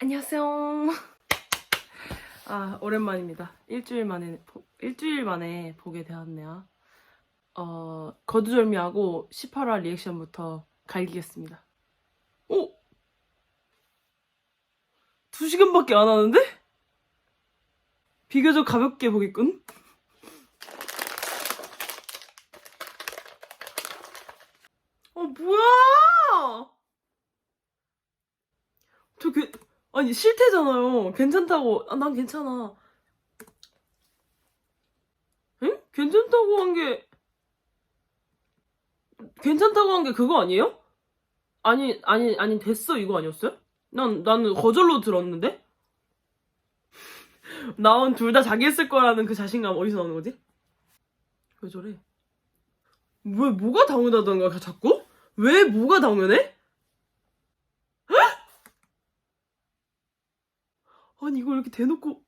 안녕하세요. 아, 오랜만입니다. 일주일 만에, 보- 일주일 만에 보게 되었네요. 어, 거두절미하고 18화 리액션부터 갈기겠습니다. 오! 두 시간밖에 안 하는데? 비교적 가볍게 보겠군? 어, 뭐야! 저 그, 아니, 싫대잖아요. 괜찮다고. 아, 난 괜찮아. 응? 괜찮다고 한 게, 괜찮다고 한 게 그거 아니에요? 아니, 아니, 아니, 됐어. 이거 아니었어요? 난, 나는 거절로 들었는데? 나온 둘 다 자기 했을 거라는 그 자신감 어디서 나오는 거지? 왜 저래? 왜, 뭐가 거야, 자꾸? 왜 뭐가 당연해? 아니 이걸 이렇게 대놓고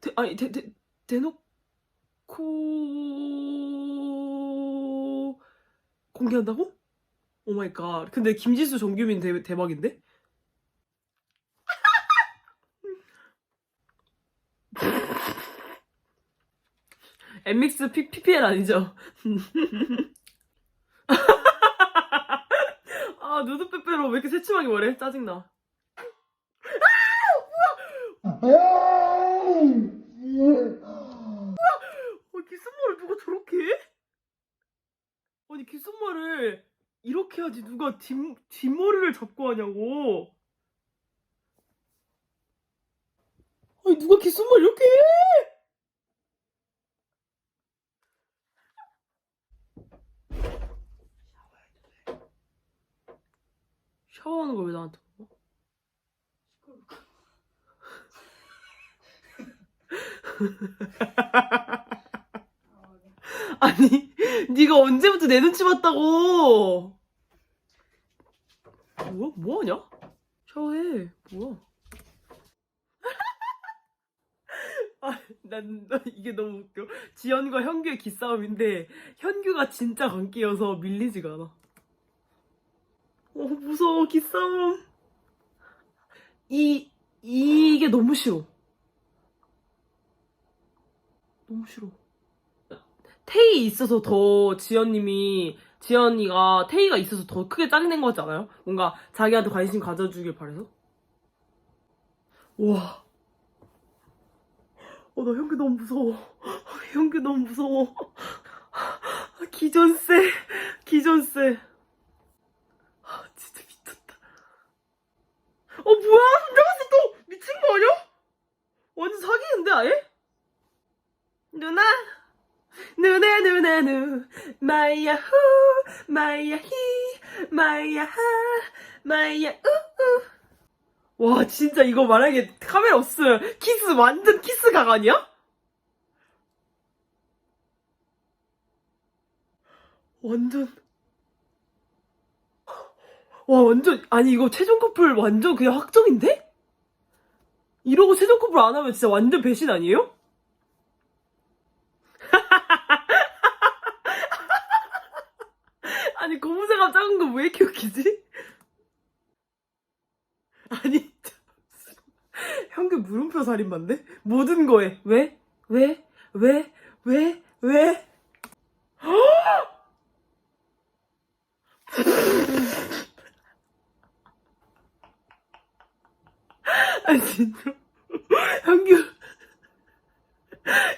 대, 아니 대, 대, 대놓고 공개한다고? 오마이갓 근데 김지수 정규민 대, 대박인데? 엠믹스 PPL 아니죠? 아 누드 빼빼로 왜 이렇게 새침하게 말해? 짜증나 어, 귓속말을 누가 저렇게 해? 아니, 귓속말을 이렇게 하지. 누가 뒷, 뒷머리를 잡고 하냐고. 아니, 누가 귓속말 이렇게 해? 샤워하는 걸 왜 나한테 물어? 아니, 네가 언제부터 내 눈치 봤다고? 뭐야? 뭐하냐? 샤워해. 뭐야? 아, 난, 난 이게 너무 웃겨. 지연과 현규의 기싸움인데, 현규가 진짜 광기여서 밀리지가 않아. 어, 무서워, 기싸움. 이, 이게 너무 싫어. 너무 싫어. 태희 있어서 더 지연님이 지연이가 태희가 있어서 더 크게 짜증낸 거 같지 않아요? 뭔가 자기한테 관심 가져주길 바래서. 와. 어, 나 현규 너무 무서워. 현규 너무 무서워. 기전세. 기전세. 아, 진짜 미쳤다. 어, 뭐야? 혼자서 또 미친 거 아니야? 완전 사기인데, 아예? 누나? 누나 누나 누 마야 후 마야 히 마야 하 마야 우우 와 진짜 이거 만약에 카메라 없으면 키스 완전 키스 각 아니야? 완전 와 완전 아니 이거 최종 커플 완전 그냥 확정인데? 이러고 최종 커플 안 하면 진짜 완전 배신 아니에요? 고무새가 작은 거 왜 이렇게 웃기지? 아니 현규 물음표 살인마인데? 모든 거에 왜? 왜? 왜? 왜? 왜? 아 진짜 현규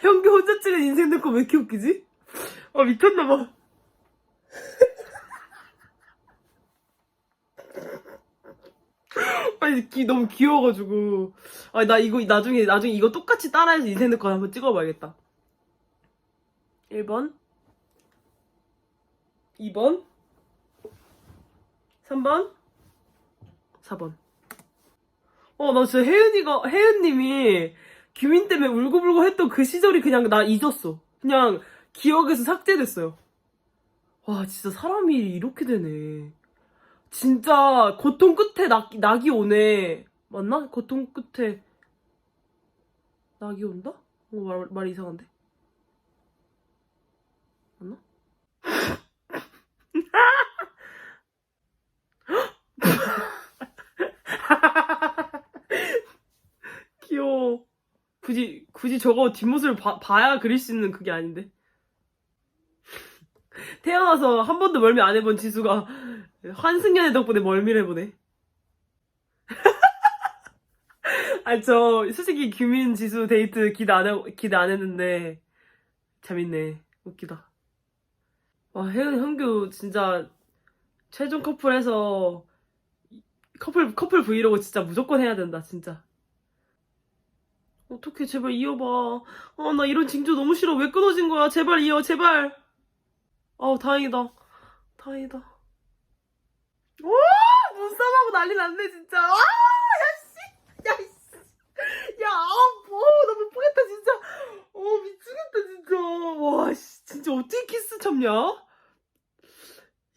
현규 혼자 찍은 인생 내거 왜 이렇게 웃기지? 아 미쳤나봐 아니 기, 너무 귀여워가지고. 아 나 이거 나중에 나중에 이거 똑같이 따라해서 인생 내거 한번 찍어봐야겠다. 1번. 2번. 3번. 4번. 어 나 진짜 혜은이가 혜은님이 규민 때문에 울고불고 했던 그 시절이 그냥 나 잊었어. 그냥 기억에서 삭제됐어요. 와 진짜 사람이 이렇게 되네 진짜 고통 끝에 낙, 낙이 오네. 맞나? 고통 끝에 낙이 온다? 어, 말, 말 이상한데? 맞나? 굳이 굳이 저거 뒷모습을 봐, 봐야 그릴 수 있는 그게 아닌데. 태어나서 한 번도 멀미 안 해본 지수가 환승연애 덕분에 멀미를 해보네. 아니 저 솔직히 규민 지수 데이트 기대 안 해, 기대 안 했는데 재밌네 웃기다. 와 혜은 현규 진짜 최종 커플해서 커플 커플 브이로그 진짜 무조건 해야 된다 진짜. 어떻게 제발 이어봐. 아 나 이런 징조 너무 싫어. 왜 끊어진 거야? 제발 이어 제발. 아 다행이다. 다행이다. 와 눈싸움하고 난리 났네 진짜. 아 야 씨 야 씨 야 아 뭐 나 못 보겠다 진짜. 어 미치겠다 진짜. 와 씨, 진짜 어떻게 키스 참냐?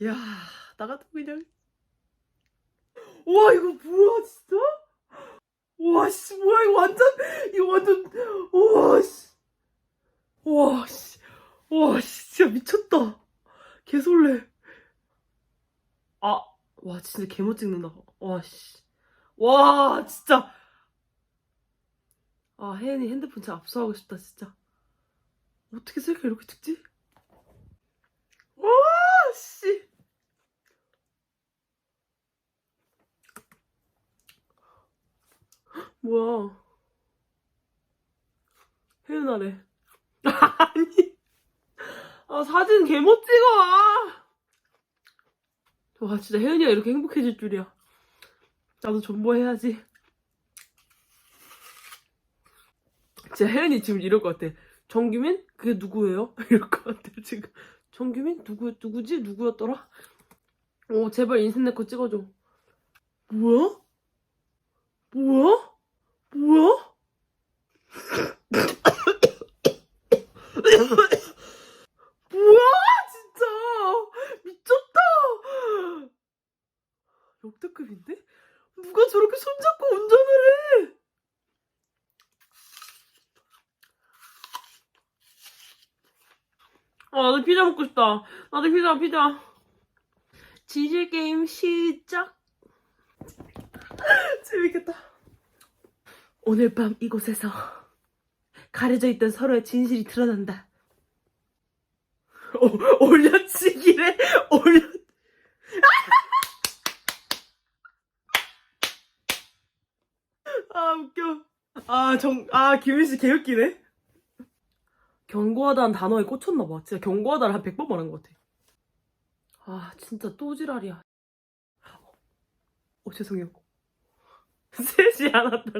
야 나 같은 그냥. 와 이거 뭐야 진짜? 와, 씨, 뭐야, 이거 완전, 이거 완전, 와, 씨. 와, 씨. 와, 씨, 진짜 미쳤다. 개설레. 아, 와, 진짜 개못 찍는다. 와, 씨. 와, 진짜. 아, 혜연이 핸드폰 진짜 압수하고 싶다, 진짜. 어떻게 셀카 이렇게 찍지? 와, 씨. 뭐야. 혜연아래. 아니. 아, 사진 개 못 찍어. 아. 와, 진짜 혜연이가 이렇게 행복해질 줄이야. 나도 존버해야지. 진짜 혜연이 지금 이럴 것 같아. 정규민? 그게 누구예요? 이럴 것 같아, 지금. 정규민? 누구, 누구지? 누구였더라? 오, 제발 인생 내거 찍어줘. 뭐야? 뭐야? 뭐야 진짜 미쳤다 역대급인데? 누가 저렇게 손잡고 운전을 해 아, 나도 먹고 싶다. 나도 피자, 피자. 지질 게임 시작. 재밌겠다. 오늘 밤 이곳에서 가려져 있던 서로의 진실이 드러난다. 오, 올려치기래? 올려. 아, 웃겨. 아, 정, 아, 김윤 씨 개웃기네. 경고하다는 단어에 꽂혔나봐. 진짜 경고하다를 한 100번 말한 것 같아. 아, 진짜 또 지랄이야. 어, 죄송해요. 셋이 안 왔다.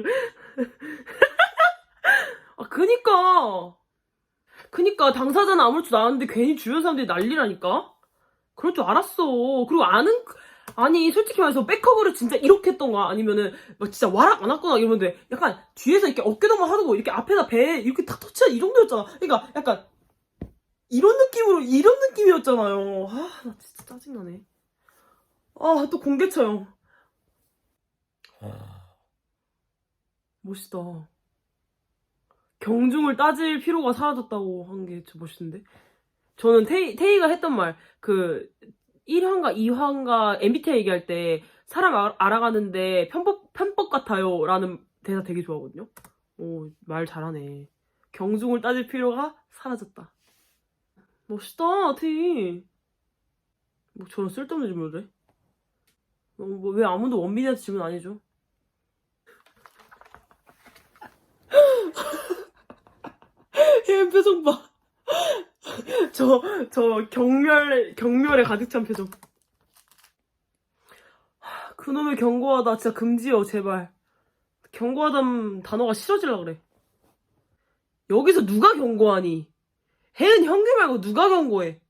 아, 그니까. 그니까, 당사자는 아무렇 줄 아는데 괜히 주변 사람들이 난리라니까? 그럴 줄 알았어. 그리고 아는, 아니, 솔직히 말해서 백허그를 진짜 이렇게 했던가, 아니면은, 막 진짜 와락 안 왔거나 이러면 돼. 약간, 뒤에서 이렇게 어깨동무 하고, 이렇게 앞에다 배, 이렇게 탁 터치한 이 정도였잖아. 그니까, 약간, 이런 느낌으로, 이런 느낌이었잖아요. 아, 나 진짜 짜증나네. 아, 또 공개 처형. 멋있다. 경중을 따질 필요가 사라졌다고 한 게 멋있는데? 저는 태희, 태희가 했던 말, 그, 1화인가 2화인가 MBTI 얘기할 때, 사람 알- 알아가는데 편법, 편법 같아요. 라는 대사 되게 좋아하거든요. 오, 말 잘하네. 경중을 따질 필요가 사라졌다. 멋있다, 태희. 뭐 저런 쓸데없는 질문을 해? 어, 뭐, 왜 아무도 원빈이한테 질문 안 해줘? 혜연 표정 봐. 저, 저 경멸, 경멸에 가득 찬 표정. 하, 그놈의 경고하다 진짜 금지요, 제발. 경고하다는 단어가 싫어질라 그래. 여기서 누가 경고하니? 혜은 형규 말고 누가 경고해?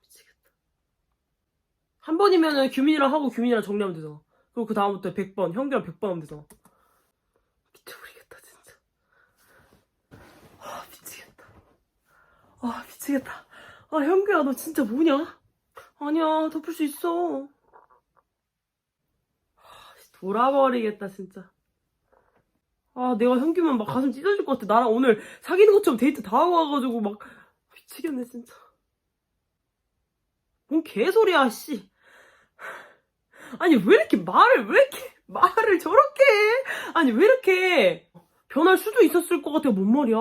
미치겠다. 한 번이면은 규민이랑 하고 규민이랑 정리하면 되잖아. 그리고 그 다음부터 100번, 형규랑 100번 하면 되잖아. 미쳐버리겠다, 진짜. 아, 미치겠다. 아, 미치겠다. 아, 형규야, 너 진짜 뭐냐? 아니야, 덮을 수 있어. 아, 돌아버리겠다, 진짜. 아, 내가 형규만 막 가슴 찢어질 것 같아. 나랑 오늘 사귀는 것처럼 데이트 다 하고 와가지고 막, 미치겠네, 진짜. 뭔 개소리야, 씨. 아니 왜 이렇게 말을 왜 이렇게 말을 저렇게 해? 아니 왜 이렇게 변할 수도 있었을 것 같아요 뭔 말이야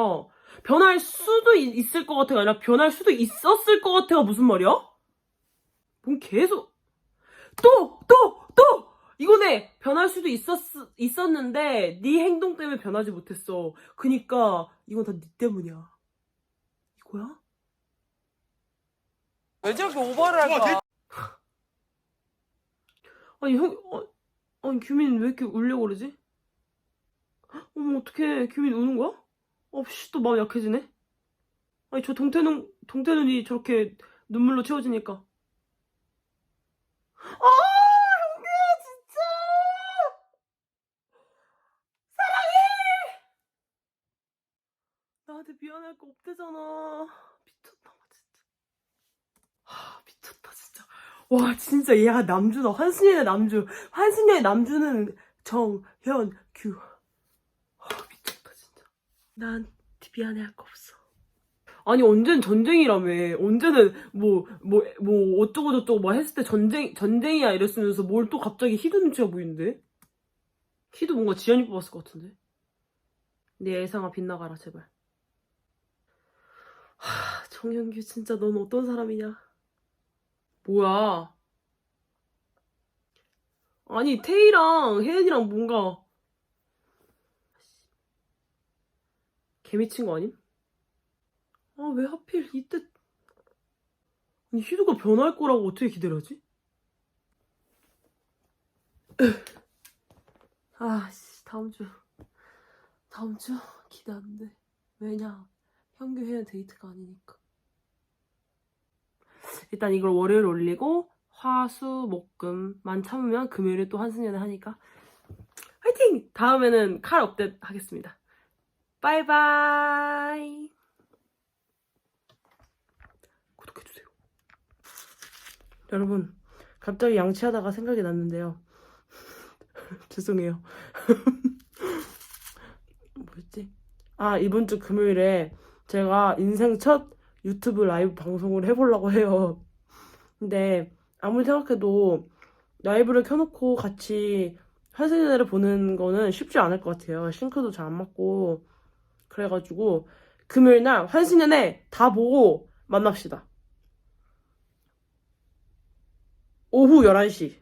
변할 수도 있- 있을 것 같아가 아니라 변할 수도 있었을 것 같아가 무슨 말이야? 뭔 계속 또 또 또 이거네 변할 수도 있었 있었는데 네 행동 때문에 변하지 못했어 그니까 이건 다 네 때문이야 이거야? 왜 저렇게 오버를 할까? 아니 형, 어, 아니 규민 왜 이렇게 울려고 그러지? 어머 어떡해 규민 우는 거야? 어씨 또 마음 약해지네. 아니 저 동태눈 동태눈이 저렇게 눈물로 채워지니까. 아 형규야 진짜 사랑해. 나한테 미안할 거 없대잖아. 미쳤다 진짜. 하 미쳤다 진짜. 와 진짜 얘가 남주다 환승연의 남주 환승연의 남주는 정현규 아 난 미안해할 거 없어. 아니 언젠 전쟁이라며. 언제는 뭐 뭐 뭐 어쩌고 저쩌고 뭐 했을 때 전쟁 전쟁이야 이랬으면서 뭘 또 갑자기 희도 눈치가 보이는데? 희도 뭔가 지연이 뽑았을 것 같은데? 내 예상아 빗나가라 제발. 하 정현규 진짜 넌 어떤 사람이냐? 뭐야? 아니, 태희랑 혜은이랑 뭔가 개미친 거 아님? 아, 왜 하필 이때 아니, 희두가 변할 거라고 어떻게 기대하지? 아, 씨, 다음 주 다음 주 기대 안 돼. 왜냐? 현규 혜은 데이트가 아니니까. 일단 이걸 월요일 올리고 화 수 목 금 만 참으면 금요일에 또 한승연을 하니까 화이팅! 다음에는 칼 업데이트 하겠습니다. 바이바이. 구독해주세요. 여러분, 갑자기 양치하다가 생각이 났는데요. 죄송해요. 뭐였지? 아, 이번 주 금요일에 제가 인생 첫 유튜브 라이브 방송을 해보려고 해요. 근데 아무리 생각해도 라이브를 켜놓고 같이 한승연애를 보는 거는 쉽지 않을 것 같아요. 싱크도 잘 안 맞고 그래가지고 금요일 날 한승연애 다 보고 만납시다. 오후 11시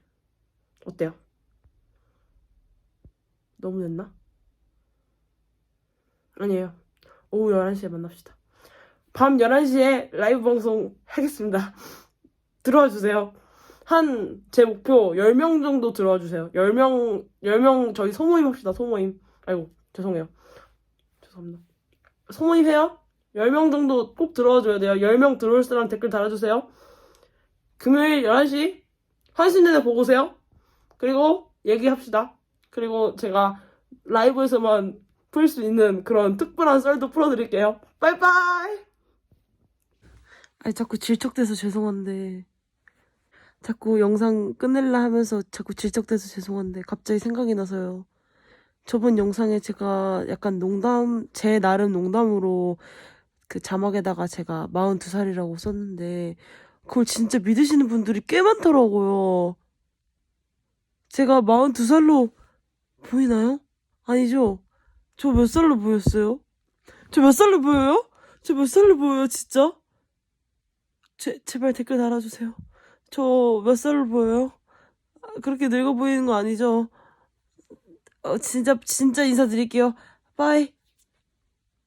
어때요? 너무 늦나? 아니에요. 오후 11시에 만납시다. 밤 11시에 라이브 방송 하겠습니다. 들어와 주세요. 한, 제 목표 10명 정도 들어와 주세요. 10명, 10명 저희 소모임 합시다, 소모임. 아이고, 죄송해요. 죄송합니다. 해요? 10명 정도 꼭 들어와 줘야 돼요. 10명 들어올 사람 댓글 달아주세요. 금요일 11시, 한신 내내 보고 오세요. 그리고 얘기합시다. 그리고 제가 라이브에서만 풀 수 있는 그런 특별한 썰도 풀어드릴게요. 빠이빠이! 아니, 자꾸 질척돼서 죄송한데. 자꾸 영상 끝낼라 하면서 자꾸 질척돼서 죄송한데. 갑자기 생각이 나서요. 저번 영상에 제가 약간 농담, 제 나름 농담으로 그 자막에다가 제가 42살이라고 썼는데, 그걸 진짜 믿으시는 분들이 꽤 많더라고요. 제가 42살로 보이나요? 아니죠? 저 몇 살로 보였어요? 저 몇 살로 보여요? 저 몇 살로 보여요, 진짜? 제, 제발 댓글 달아주세요. 저 몇 살로 보여요? 아, 그렇게 늙어 보이는 거 아니죠? 어, 진짜, 진짜 인사드릴게요. 빠이.